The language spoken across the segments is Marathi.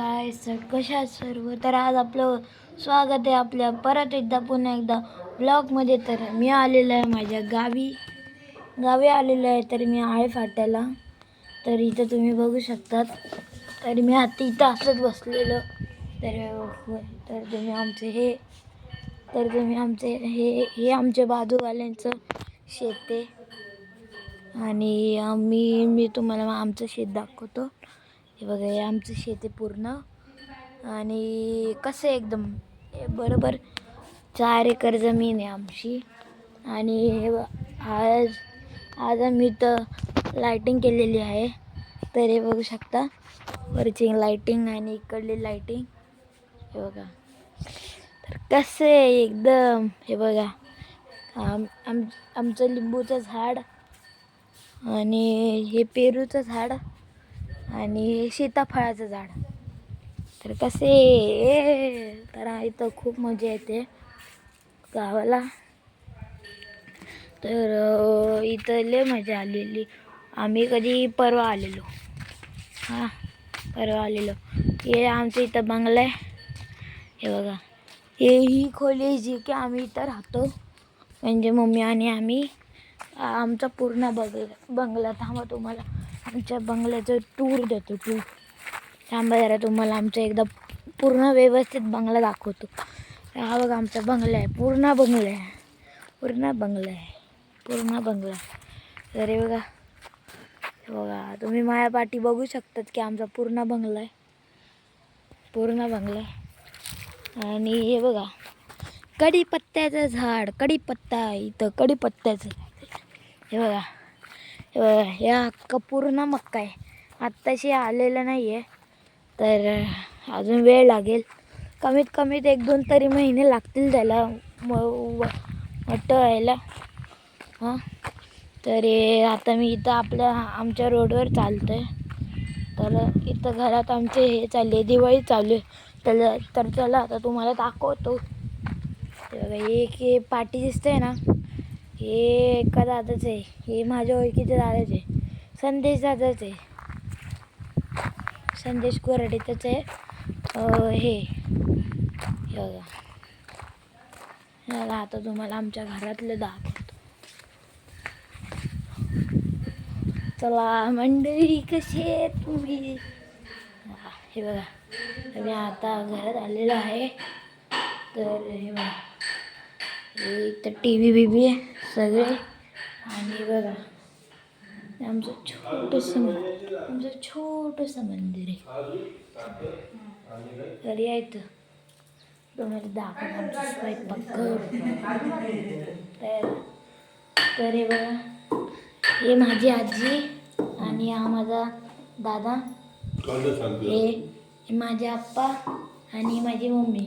काय सर कशा सर्व? तर आज आपलं स्वागत आहे आपल्या परत एकदा पुन्हा एकदा ब्लॉगमध्ये तर मी आलेलो आहे माझ्या गावी. गावी आलेलो आहे तर मी आहे फाट्याला. तर इथं तुम्ही बघू शकतात. तर मी आता इथं असंच बसलेलं. तर तर तुम्ही आमचे हे तर तुम्ही आमचे हे हे आमच्या बाजूवाल्यांचं शेत आहे. आणि आम्ही मी तुम्हाला आमचं शेत दाखवतो. हे बघा हे आमचं शेत आहे पूर्ण. आणि कसं आहे एकदम हे बरोबर चार एकर जमीन आहे आमची. आणि हे ब- आज आज आम्ही तर लायटिंग केलेली आहे. तर हे बघू शकता वरची लायटिंग आणि इकडली लायटिंग हे बघा. तर कसं आहे एकदम हे बघा. आम आम आमचं लिंबूचं झाड आणि हे पेरूचं झाड. आणि हे सीताफळाचं झाड. तर कसे? तर इथं खूप मजा येते गावाला. तर इथं लय मजा आलेली. आम्ही कधी परवा आलेलो. हां परवा आलेलो. हे आमचं इथं बंगला आहे. हे बघा. हे ही खोली जी की आम्ही इथं राहतो. म्हणजे मम्मी आणि आम्ही. आमचा पूर्ण बंगला बंगला थांबा तुम्हाला. आमच्या बंगल्याचं टूर देतो टूर थांबा जरा तुम्हाला आमचा एकदा पूर्ण व्यवस्थित बंगला दाखवतो. हा बघा आमचा बंगला आहे. पूर्ण बंगला आहे. पूर्ण बंगला आहे. पूर्ण बंगला. अरे बघा. बघा तुम्ही माया पाठी बघू शकतात की आमचा पूर्ण बंगला आहे. पूर्ण बंगला आहे. आणि हे बघा कढीपत्त्याचं झाड कढीपत्ता इथं कढीपत्त्याचं. हे बघा. हे बघा हे अख्खा पूर्ण मक्का आहे. आत्ताशी आलेलं नाही आहे तर अजून वेळ लागेल. कमीत कमीत एक दोन तरी महिने लागतील त्याला म मोठं व्हायला हां? तर आता मी इथं आपल्या आमच्या रोडवर चालतो आहे तर इथं घरात आमचे हे चालले दिवाळी चालू आहे. त्याला तर चला आता तुम्हाला दाखवतो. ते बघा हे एक हे पाटी दिसतंय ना? हे एका दादाच आहे हे माझ्या ओळखीचे दादाच आहे संदेश दादाच. आहे संदेश कोराडे आहे हे हे बघा. हे बघा आता तुम्हाला आमच्या घरातलं दाखवतो. चला मंडळी कशी आहे तुम्ही? हे बघा. मी आता घरात आलेलो आहे. तर हे बघा. तर इथं टी व्ही बी बी आहे. सगळे. आणि बघा आमचं छोटंसं आमचं छोटंसं मंदिर आहे. तर यायचं तुम्हाला दाखवा आमचं स्वयंपाक तर तर हे बघा हे माझी आजी आणि हा माझा दादा. हे माझे आप्पा आणि माझी मम्मी.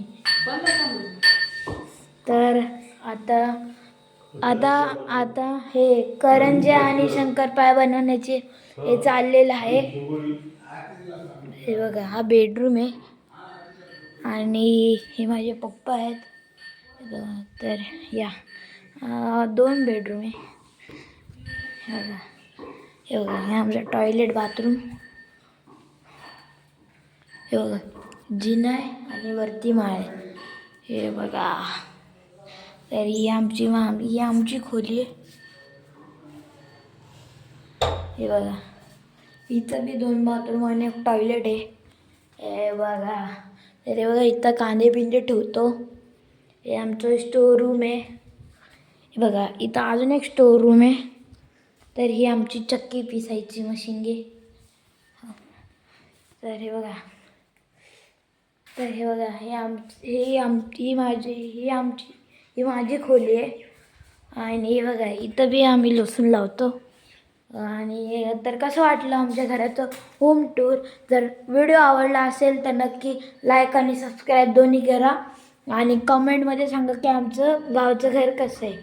तर आता आता आता हे करंज्या आणि शंकरपाळ्या बनवण्याचे हे चाललेलं आहे. हे बघा हा बेडरूम आहे. आणि हे माझे पप्पा आहेत. तर या. दोन बेडरूम आहे. हे बघा हे बघा हे आमचं टॉयलेट बाथरूम हे बघा जिना आहे आणि वरती माळ आहे. हे बघा. तर ही आमची मा ही आमची खोली आहे हे इथं बी दोन बाथरूम आणि एक टॉयलेट आहे हे बघा तर हे बघा इथं कांदे बिंदे ठेवतो हे आमचं स्टोर रूम आहे हे। बघा इथं अजून एक स्टोर रूम आहे तर ही आमची चक्की पिसायची मशीन घे तर हे बघा तर हे बघा हे आम हे आम ही माझी ही आमची। ही माझी खोली आहे. आणि हे बघा इथं बी आम्ही लसूण लावतो. आणि हे तर कसं वाटलं आमच्या घराचं होम टूर जर व्हिडिओ आवडला असेल तर नक्की लाईक आणि सबस्क्राईब दोन्ही करा. आणि कमेंटमध्ये सांगा की आमचं गावचं घर कसं आहे.